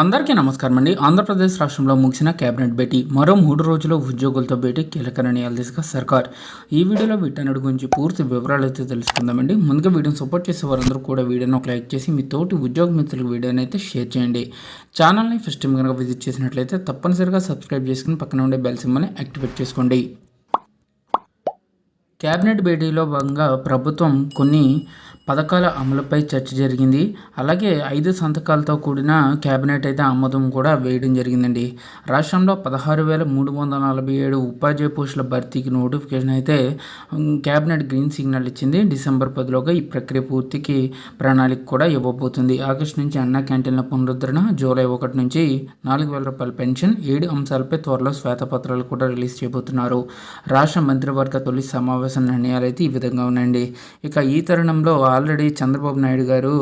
అందరికీ నమస్కారం అండి. ఆంధ్రప్రదేశ్ రాష్ట్రంలో ముగిసిన కేబినెట్ భేటీ మరో మూడు రోజుల్లో ఉద్యోగులతో భేటీ కీలక నిర్ణయాలు దిశగా సర్కార్. ఈ వీడియోలో వీటన్నిటి గురించి పూర్తి వివరాలు అయితే తెలుసుకుందామండి ముందుగా వీడియోని సపోర్ట్ చేసే వారందరూ కూడా వీడియోని ఒక లైక్ చేసి మీ తోటి ఉద్యోగ మిత్రులకు వీడియోని అయితే షేర్ చేయండి. ఛానల్ని ఫస్ట్ టైం కనుక విజిట్ చేసినట్లయితే తప్పనిసరిగా సబ్స్క్రైబ్ చేసుకుని పక్కన ఉండే బెల్ సింబల్ని యాక్టివేట్ చేసుకోండి. కేబినెట్ భేటీలో భాగంగా ప్రభుత్వం కొన్ని పథకాల అమలుపై చర్చ జరిగింది. అలాగే ఐదు సంతకాలతో కూడిన కేబినెట్ అయితే ఆమోదం కూడా వేయడం జరిగిందండి. రాష్ట్రంలో పదహారు వేల మూడు వందల నలభై ఏడు ఉపాధ్యాయ పోస్టుల భర్తీకి నోటిఫికేషన్ అయితే కేబినెట్ గ్రీన్ సిగ్నల్ ఇచ్చింది. డిసెంబర్ పదిలోగా ఈ ప్రక్రియ పూర్తికి ప్రణాళిక కూడా ఇవ్వబోతుంది. ఆగస్టు నుంచి అన్న క్యాంటీన్ల పునరుద్ధరణ జూలై ఒకటి నుంచి నాలుగు వేల రూపాయల పెన్షన్ ఏడు అంశాలపై త్వరలో శ్వేతపత్రాలు కూడా రిలీజ్ చేయబోతున్నారు. రాష్ట్ర మంత్రివర్గ తొలి సమావేశ నిర్ణయాలు అయితే ఈ విధంగా ఉన్నాయండి. ఇక ఈ తరుణంలో ఆల్రెడీ చంద్రబాబు నాయుడు గారు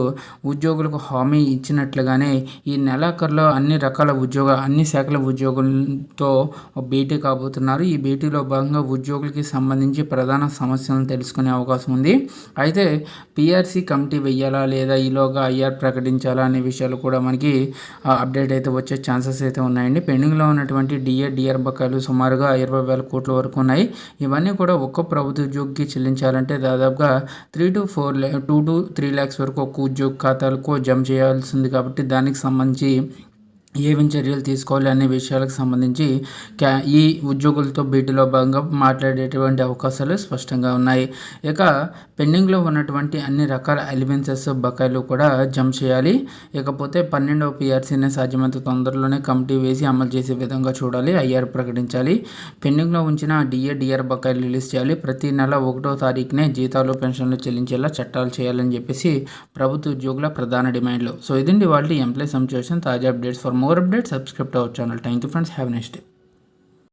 ఉద్యోగులకు హామీ ఇచ్చినట్లుగానే ఈ నెలాఖరులో అన్ని రకాల ఉద్యోగ అన్ని శాఖల ఉద్యోగులతో భేటీ కాబోతున్నారు. ఈ భేటీలో భాగంగా ఉద్యోగులకి సంబంధించి ప్రధాన సమస్యలను తెలుసుకునే అవకాశం ఉంది. అయితే పిఆర్సీ కమిటీ వెయ్యాలా లేదా ఈలోగా ఐఆర్ ప్రకటించాలా అనే విషయాలు కూడా మనకి అప్డేట్ అయితే వచ్చే ఛాన్సెస్ అయితే ఉన్నాయండి. పెండింగ్లో ఉన్నటువంటి డిఏ డిఆర్ బకాయిలు సుమారుగా ఇరవై వేల కోట్ల వరకు ఉన్నాయి. ఇవన్నీ కూడా ఒక్క ప్రభుత్వ ఉద్యోగికి చెల్లించాలంటే దాదాపుగా three to four two to three lakhs వరకు ఒక ఉద్యోగ ఖాతాలకు జమ చేయాల్సింది కాబట్టి దానికి సంబంధించి ఏమేం చర్యలు తీసుకోవాలి అనే విషయాలకు సంబంధించి క్యా ఈ ఉద్యోగులతో భేటీలో భాగంగా మాట్లాడేటువంటి అవకాశాలు స్పష్టంగా ఉన్నాయి. ఇక పెండింగ్లో ఉన్నటువంటి అన్ని రకాల ఎలిమెన్సెస్ బకాయిలు కూడా జమ చేయాలి. ఇకపోతే పన్నెండవ పిఆర్సీని సాధ్యమైనంత తొందరలోనే కమిటీ వేసి అమలు చేసే విధంగా చూడాలి ఐఆర్ ప్రకటించాలి. పెండింగ్లో ఉంచిన డిఏ డిఆర్ బకాయిలు రిలీజ్ చేయాలి. ప్రతి నెల ఒకటో తారీఖునే జీతాలు పెన్షన్లు చెల్లించేలా చట్టాలు చేయాలని చెప్పేసి ప్రభుత్వ ఉద్యోగుల ప్రధాన డిమాండ్లు. సో ఇదండి వాళ్ళ ఎంప్లాయ్ సంచేషన్ తాజా updates for more updates subscribe to our channel. Thank you friends. Have a nice day.